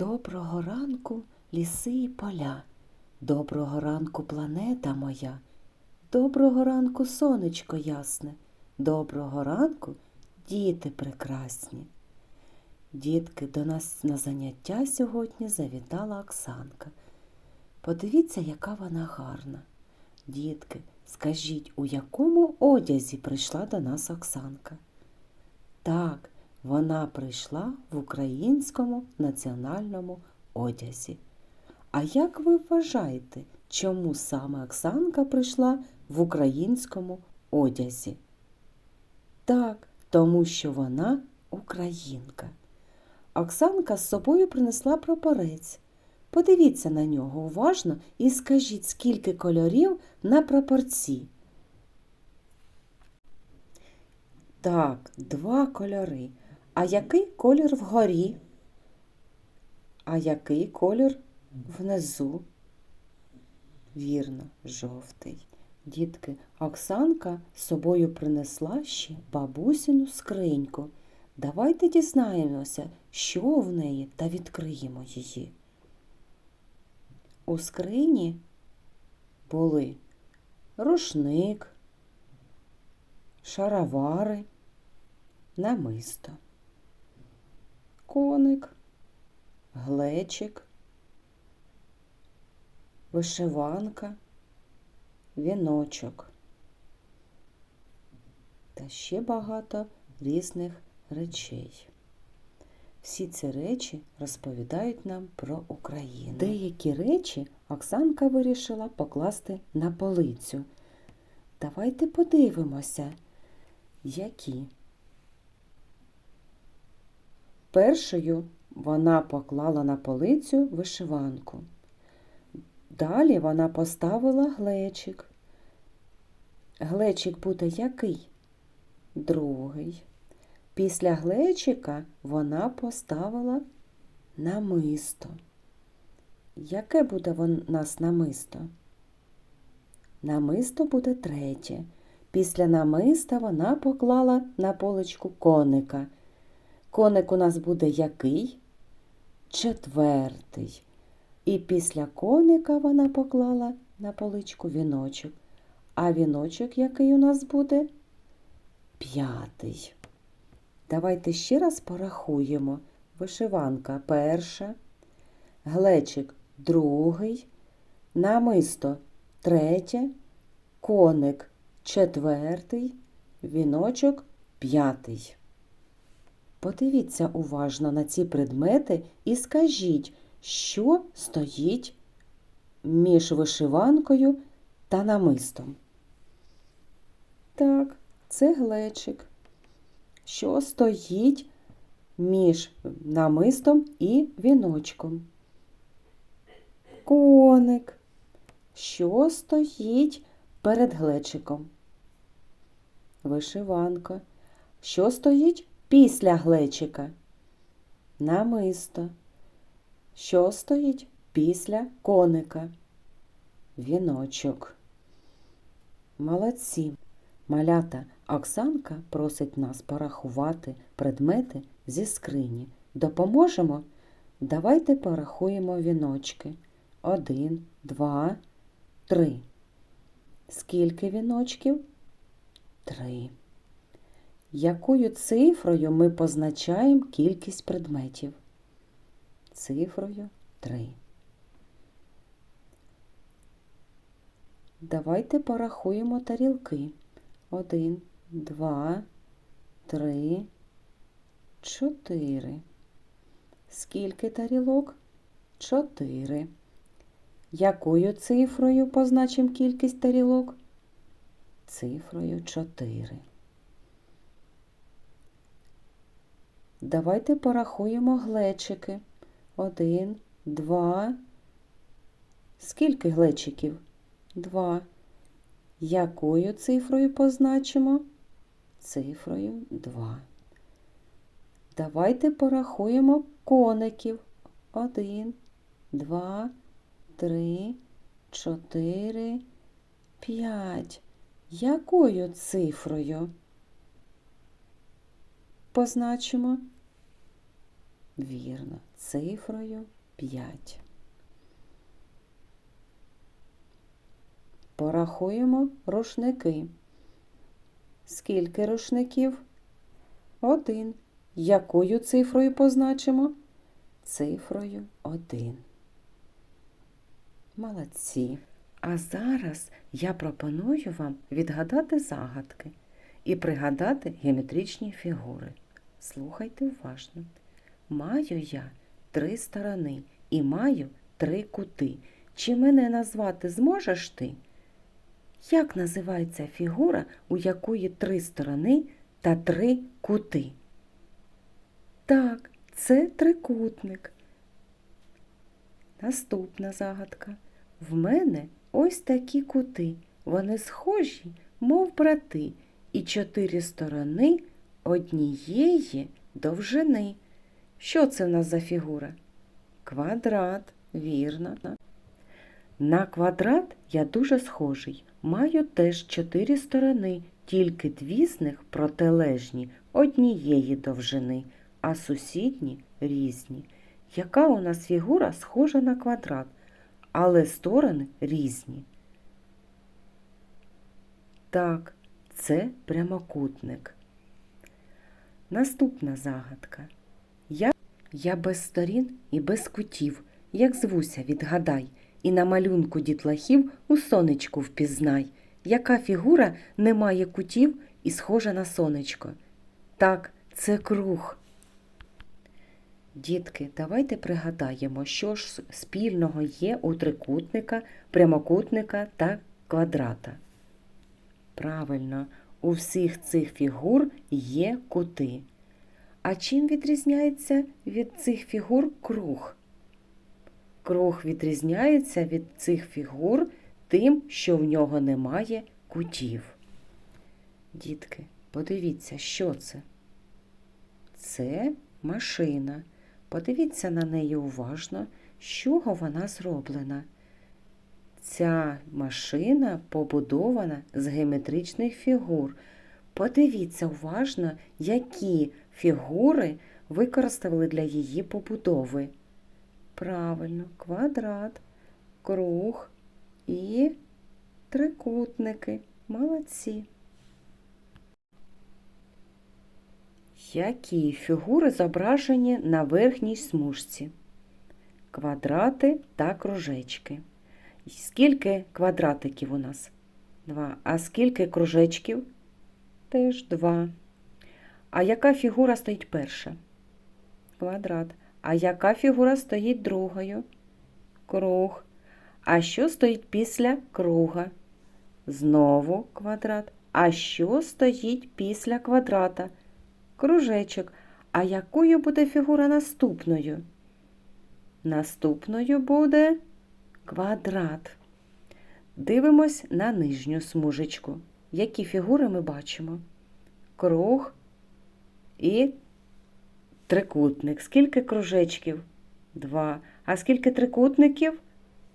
Доброго ранку, ліси і поля, доброго ранку, планета моя, доброго ранку, сонечко ясне, доброго ранку, діти прекрасні. Дітки, до нас на заняття сьогодні завітала Оксанка. Подивіться, яка вона гарна. Дітки, скажіть, у якому одязі прийшла до нас Оксанка? Так, вона прийшла в українському національному одязі. А як ви вважаєте, чому саме Оксанка прийшла в українському одязі? Так, тому що вона українка. Оксанка з собою принесла прапорець. Подивіться на нього уважно і скажіть, скільки кольорів на прапорці. Так, два кольори. А який колір вгорі? А який колір внизу? Вірно, жовтий. Дітки, Оксанка з собою принесла ще бабусину скриньку. Давайте дізнаємося, що в неї, та відкриємо її. У скрині були рушник, шаровари, намисто, коник, глечик, вишиванка, віночок та ще багато різних речей. Всі ці речі розповідають нам про Україну. Деякі речі Оксанка вирішила покласти на полицю. Давайте подивимося, які. Першою вона поклала на полицю вишиванку. Далі вона поставила глечик. Глечик буде який? Другий. Після глечика вона поставила намисто. Яке буде у нас намисто? Намисто буде третє. Після намиста вона поклала на поличку коника. Коник у нас буде який? Четвертий. І після коника вона поклала на поличку віночок. А віночок який у нас буде? П'ятий. Давайте ще раз порахуємо. Вишиванка перша, глечик другий, намисто третє, коник четвертий, віночок п'ятий. Подивіться уважно на ці предмети і скажіть, що стоїть між вишиванкою та намистом. Так, це глечик що стоїть між намистом і віночком. Коник, що стоїть перед глечиком. Вишиванка, що стоїть після глечика. Намисто, що стоїть після коника. Віночок. Молодці. Малята Оксанка просить нас порахувати предмети зі скрині. Допоможемо? Давайте порахуємо віночки. Один, два, три. Скільки віночків? Три. Якою цифрою ми позначаємо кількість предметів? Цифрою три. Давайте порахуємо тарілки. Один, два, три, чотири. Скільки тарілок? Чотири. Якою цифрою позначимо кількість тарілок? Цифрою чотири. Давайте порахуємо глечики. Один, два. Скільки глечиків? Два. Якою цифрою позначимо? Цифрою 2. Давайте порахуємо коників. 1, 2, 3, 4, 5. Якою цифрою? Позначимо? Вірно, цифрою 5. Порахуємо рушники. Скільки рушників? Один. Якою цифрою позначимо? Цифрою 1. Молодці. А зараз я пропоную вам відгадати загадки і пригадати геометричні фігури. Слухайте уважно. Маю я три сторони і маю три кути. Чи мене назвати зможеш ти? Як називається фігура, у якої три сторони та три кути? Так, це трикутник. Наступна загадка. В мене ось такі кути. Вони схожі, мов брати, і чотири сторони однієї довжини. Що це в нас за фігура? Квадрат, вірно. На квадрат я дуже схожий. Маю теж чотири сторони, тільки дві з них протилежні однієї довжини, а сусідні різні. Яка у нас фігура схожа на квадрат, але сторони різні? Так, це прямокутник. Наступна загадка. Я, я без сторін і без кутів, як звуся, відгадай, і на малюнку дітлахів у сонечку впізнай, яка фігура не має кутів і схожа на сонечко. Так, це круг. Дітки, давайте пригадаємо, що ж спільного є у трикутника, прямокутника та квадрата. Правильно, у всіх цих фігур є кути. А чим відрізняється від цих фігур круг? Круг відрізняється від цих фігур тим, що в нього немає кутів. Дітки, подивіться, що це? Це машина. Подивіться на неї уважно, з чого вона зроблена. Ця машина побудована з геометричних фігур. Подивіться уважно, які фігури використали для її побудови. Правильно, квадрат, круг і трикутники. Молодці. Які фігури зображені на верхній смужці? Квадрати та кружечки. Скільки квадратиків у нас? Два. А скільки кружечків? Теж два. А яка фігура стоїть перша? Квадрат. А яка фігура стоїть другою? Круг. А що стоїть після круга? Знову квадрат. А що стоїть після квадрата? Кружечок. А якою буде фігура наступною? Наступною буде квадрат. Дивимось на нижню смужечку. Які фігури ми бачимо? Круг і трикутник. Скільки кружечків? Два. А скільки трикутників?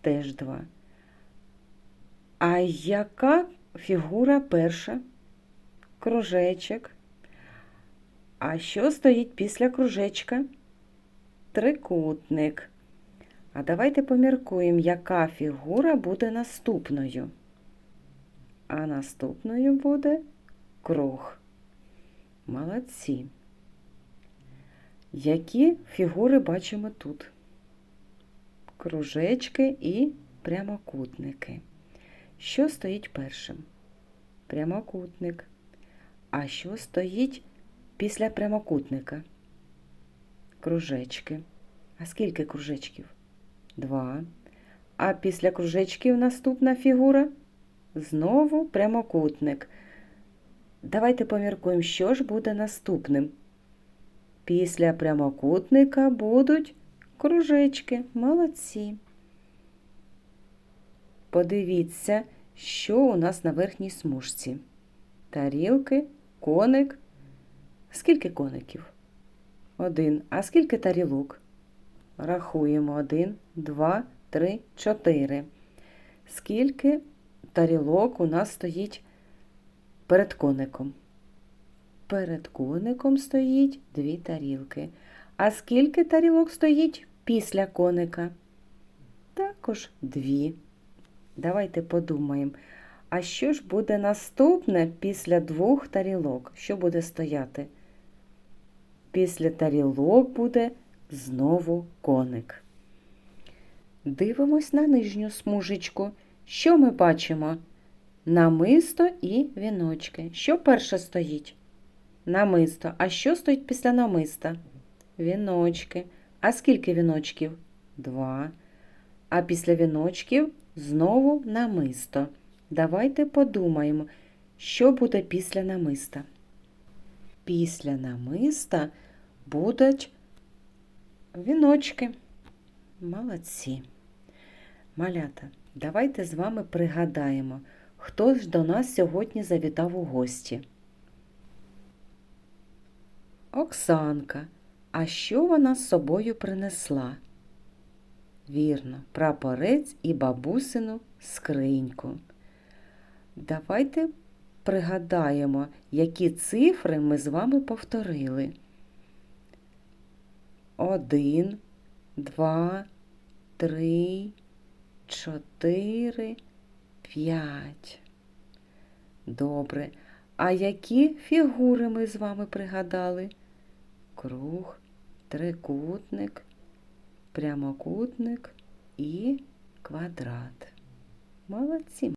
Теж два. А яка фігура перша? Кружечок. А що стоїть після кружечка? Трикутник. А давайте поміркуємо, яка фігура буде наступною. А наступною буде круг. Молодці. Які фігури бачимо тут? Кружечки і прямокутники. Що стоїть першим? Прямокутник. А що стоїть після прямокутника? Кружечки. А скільки кружечків? Два. А після кружечків наступна фігура? Знову прямокутник. Давайте поміркуємо, що ж буде наступним. Після прямокутника будуть кружечки. Молодці. Подивіться, що у нас на верхній смужці. Тарілки, коник. Скільки коників? Один. А скільки тарілок? Рахуємо. Один, два, три, чотири. Скільки тарілок у нас стоїть перед коником? Перед коником стоїть дві тарілки. А скільки тарілок стоїть після коника? Також дві. Давайте подумаємо. А що ж буде наступне після двох тарілок? Що буде стояти? Після тарілок буде знову коник. Дивимось на нижню смужечку. Що ми бачимо? Намисто і віночки. Що перше стоїть? Намисто. А що стоїть після намиста? Віночки. А скільки віночків? Два. А після віночків знову намисто. Давайте подумаємо, що буде після намиста. Після намиста будуть віночки. Молодці. Малята, давайте з вами пригадаємо, хто ж до нас сьогодні завітав у гості. Оксанка. А що вона з собою принесла? Вірно, прапорець і бабусину скриньку. Давайте пригадаємо, які цифри ми з вами повторили. Один, два, три, чотири, п'ять. Добре. А які фігури ми з вами пригадали? Круг, трикутник, прямокутник і квадрат. Молодці!